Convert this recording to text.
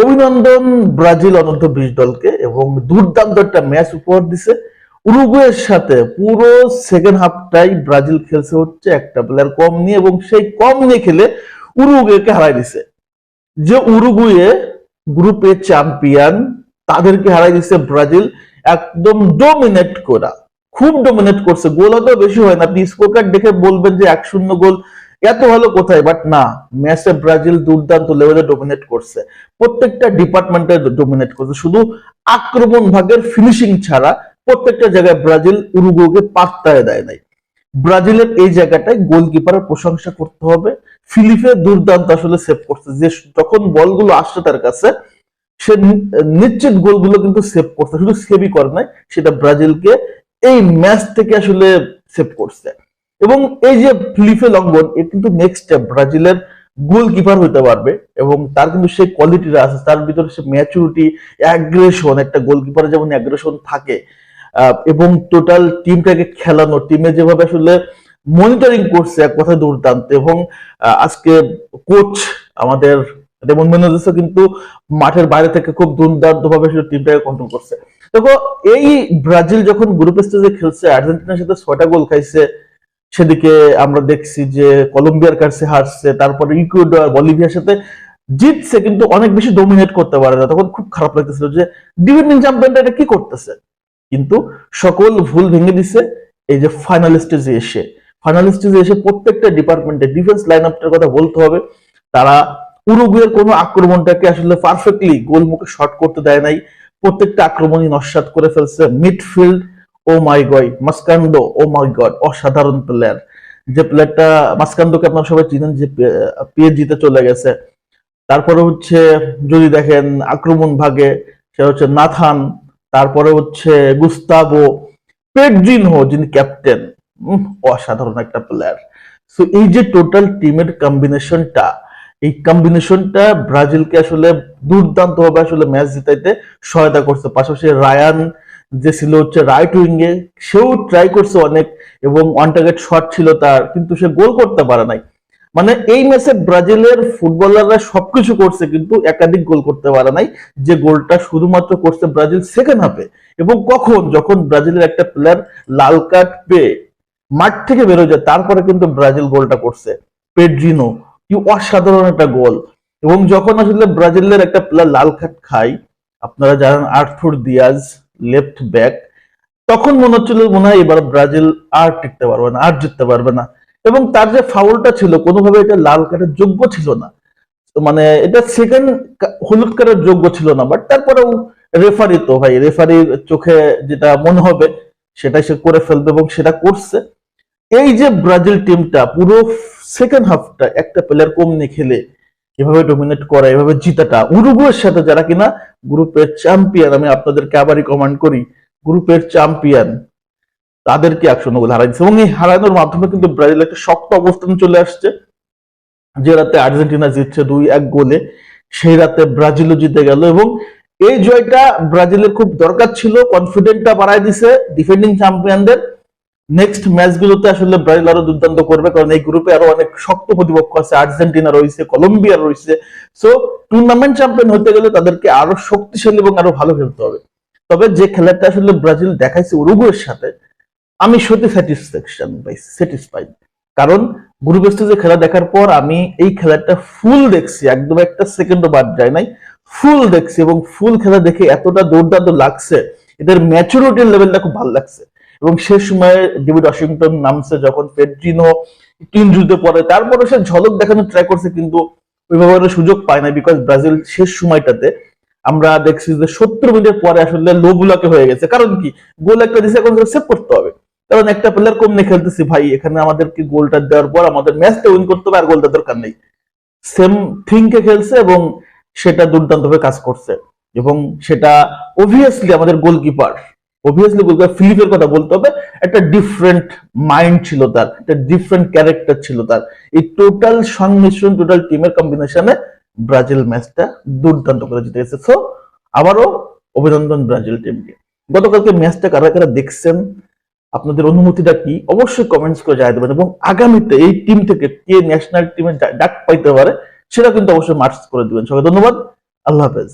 অভিনন্দন ব্রাজিল অনূর্ধ্ব বিশ দলকে এবং দুর্দান্ত একটা ম্যাচ উপহার দিছে। উরুগুয়ের সাথে পুরো সেকেন্ড হাফটাই ব্রাজিল খেলছে হচ্ছে একটা প্লেয়ার কম নিয়ে এবং সেই কম নিয়ে খেলে উরুগুয়েকে হারাই দিছে। যে উরুগুয়ে গ্রুপে চ্যাম্পিয়ন তাদেরকে হারাই দিছে ব্রাজিল একদম ডোমিনেট করা। খুব ডোমিনেট করছে। গোল হয়তো বেশি হয় না। আপনি স্কোর কার্ড দেখে বলবেন যে এক শূন্য গোল এত ভালো কোথায়? বাট না ম্যাচে ব্রাজিল দুর্দান্ত লেভেলে ডোমিনেট করছে। প্রত্যেকটা ডিপার্টমেন্টে ডোমিনেট করছে। শুধু আক্রমণ ভাগের ফিনিশিং ছাড়া প্রত্যেকটা জায়গায় ব্রাজিল উরুগুকে পাত্তায় দেয় নাই। ব্রাজিলের এই জায়গাটায় গোলকিপারের প্রশংসা করতে হবে। ফিলিপে দুর্দান্ত আসলে সেভ করছে। যে যখন বলগুলো আসছে তার কাছে, সে নিশ্চিত গোলগুলো কিন্তু সেভ করছে। শুধু সেভই করে নাই, সেটা ব্রাজিলকে এই ম্যাচ থেকে আসলে সেভ করছে। এবং এই যে ফিলিপে লঙ্গন এ কিন্তু নেক্সট স্টেপ ব্রাজিলের গোলকিপার হইতে পারবে এবং তার কিন্তু সেই কোয়ালিটিটা আছে, তার ভিতরে সে ম্যাচুরিটি অ্যাগ্রেশন একটা গোলকিপারে যেমন অ্যাগ্রেশন থাকে এবং টোটাল টিমটাকে খেলানো টিমে যেভাবে আসলে মনিটরিং করছে এক কথা দুর্দান্ত, এবং আজকে কোচ আমাদের রেমন মেনেজেসও কিন্তু মাঠের বাইরে থেকে খুব দুর্দান্ত ভাবে টিমটাকে কন্ট্রোল করছে। দেখো, এই ব্রাজিল যখন গ্রুপ স্টেজে খেলছে, আর্জেন্টিনার সাথে ছয়টা গোল খাইছে সেদিকে আমরা দেখছি যে কলম্বিয়ার কাছে হারছে, তারপরে ইকুয়েডর বলিভিয়ার সাথে জিতছে কিন্তু অনেক বেশি ডোমিনেট করতে পারে না। তখন খুব খারাপ লাগতেছিল যে ডিফেন্ডিং চ্যাম্পিয়নটা এটা কি করতেছে? কিন্তু সকল ভুল ভেঙে দিছে এই যে ফাইনাল স্টেজে এসে। ফাইনাল স্টেজে এসে প্রত্যেকটা ডিপার্টমেন্টে ডিফেন্স লাইন আপটার কথা বলতে হবে। তারা উরুগুয়ের কোনো আক্রমণটাকে আসলে পারফেক্টলি গোল মুখে শট করতে দেয় নাই। প্রত্যেকটা আক্রমণই নস্বাত করে ফেলছে। মিডফিল্ড ও মাই গয় মাস্কান্ডো ও মাই গড অসাধারণ প্লেয়ার যে প্লেয়ারটা মাস্কান্ডোকে আপনারা সবাই চিনেন, যে পিএনজিতে চলে গেছে। তারপরে হচ্ছে যদি দেখেন আক্রমণ ভাগে সে হচ্ছে নাথান, তারপরে হচ্ছে গুস্তাভো পেড্রিনহো, যিনি ক্যাপ্টেন অসাধারণ একটা প্লেয়ার সো এই যে টোটাল টিমের কম্বিনেশনটা এই কম্বিনেশনটা ব্রাজিলকে আসলে দুর্দান্ত ভাবে আসলে ম্যাচ জিতাইতে সহায়তা করছে। পাশাপাশি রায়ান যে ছিল হচ্ছে রাইট উইঙ্গে সেও ট্রাই করছে অনেক এবং ওয়ান টার্গেট শট ছিল তার, কিন্তু সে গোল করতে পারে নাই। মানে এই ম্যাচে ব্রাজিলের ফুটবলাররা সবকিছু করছে, কিন্তু একাধিক গোল করতে পারে নাই, যে গোলটা শুধুমাত্র করছে ব্রাজিল সেকেন্ড হাফে এবং কখন? যখন ব্রাজিলের একটা প্লেয়ার লাল কার্ড পেয়ে মাঠ থেকে বেরোয় যায়, তারপরে কিন্তু ব্রাজিল গোলটা করছে। পেড্রিনো কি অসাধারণ একটা গোল এবং যখন আসলে ব্রাজিলের একটা প্লেয়ার লাল কার্ড খায়, আপনারা জানেন আর্থুর দিয়াজ লেফট ব্যাক তখন মনে হচ্ছিল মনে হয় এবার ব্রাজিল আর টিকতে পারবে না, আর জিততে পারবে না। এবং তার যে ফাউলটা ছিল, কোনোভাবে এটা লাল কার্ডের যোগ্য ছিল না। মানে এটা সেকেন্ড হলুদ কার্ডের যোগ্য ছিল না বাট তারপরেও রেফারি তো ভাই রেফারির চোখে যেটা মনে হবে, সেটাই সে করে ফেলবে এবং সেটা করছে। এই যে ব্রাজিল টিমটা পুরো সেকেন্ড হাফটা একটা প্লেয়ার কম নিয়ে খেলে এভাবে ডোমিনেট করা, এভাবে জিতাটা। উরুগুয়ের সাথে যারা কিনা গ্রুপের চ্যাম্পিয়ন আমি আপনাদেরকে আবারই কমান্ড করি, গ্রুপের চ্যাম্পিয়ন তাদেরকে একশো গোল হারাইছে এবং এই হারানোর মাধ্যমে কিন্তু ব্রাজিল একটা শক্ত অবস্থান চলে আসছে। যে রাতে আর্জেন্টিনা জিতছে দুই এক গোলে, সেই রাতে ব্রাজিলও জিতে গেল। এবং এই জয়টা ব্রাজিলের খুব দরকার ছিল কনফিডেন্টটা বাড়ায় দিছে ডিফেন্ডিং চ্যাম্পিয়নদের নেক্সট ম্যাচগুলোতে আসলে ব্রাজিল আরও দুর্দান্ত করবে, কারণ এই গ্রুপে আরও অনেক শক্ত প্রতিপক্ষ আছে। আর্জেন্টিনা রয়েছে, কলম্বিয়া রয়েছে। সো টুর্নামেন্ট চ্যাম্পিয়ন হতে গেলে তাদেরকে আরও শক্তিশালী এবং আরও ভালো খেলতে হবে। তবে যে খেলাটা আসলে ব্রাজিল দেখাইছে উরুগুয়ের সাথে, আমি সত্যি স্যাটিসফ্যাকশন পাই স্যাটিসফাইড কারণ গ্রুপ স্টেজে খেলা দেখার পর আমি এই খেলাটা ফুল দেখছি, একদম একটা সেকেন্ডও বাদ যায় নাই। ফুল দেখছি এবং ফুল খেলা দেখে এতটা দুর্দান্ত লাগছে, এদের ম্যাচুরিটির লেভেলটা খুব ভালো লাগছে। এবং শেষ সময়ে ডেভিড ওয়াশিংটন নামছে যখন পেড্রিনো টিম যুদ্ধে পড়ে। তারপরে সে ঝলক দেখানোর ট্রাই করছে, কিন্তু ওইভাবে সুযোগ পায় না বিকজ ব্রাজিল শেষ সময়টাতে আমরা দেখছি যে সত্তর মিনিটের পরে আসলে লো বুলাকে হয়ে গেছে। কারণ কি? গোল একটা দিছে এখন সেভ করতে হবে। কারণ একটা প্লেয়ার কম নিয়ে খেলতেছি, ভাই, এখানে আমাদেরকে গোলটা দেওয়ার পর আমাদের ম্যাচটা উইন করতে হবে আর গোলটা দরকার নেই। সেম থিংকে খেলছে এবং সেটা দুর্দান্তভাবে কাজ করছে। এবং সেটা অবভিয়াসলি আমাদের গোলকিপার অবভিয়াসলি গোলকিপার ফিলিপের কথা বলতে হবে, একটা ডিফারেন্ট মাইন্ড ছিল তার, একটা ডিফারেন্ট ক্যারেক্টার ছিল তার। এই টোটাল সংমিশ্রণ টোটাল টিমের কম্বিনেশনে ব্রাজিল ম্যাচটা দুর্দান্ত করে জিতে গেছে। সো আবারও অভিনন্দন ব্রাজিল টিমকে গতকালকে ম্যাচটা কারা কারা দেখছেন, আপনাদের অনুমতিটা কি, অবশ্যই কমেন্টস করে জানিয়ে দেবেন এবং আগামীতে এই টিম থেকে কে ন্যাশনাল টিমে ডাক পাইতে পারে, সেটা কিন্তু অবশ্যই মার্কস করে দিবেন। সবাই ধন্যবাদ, আল্লাহ হাফেজ।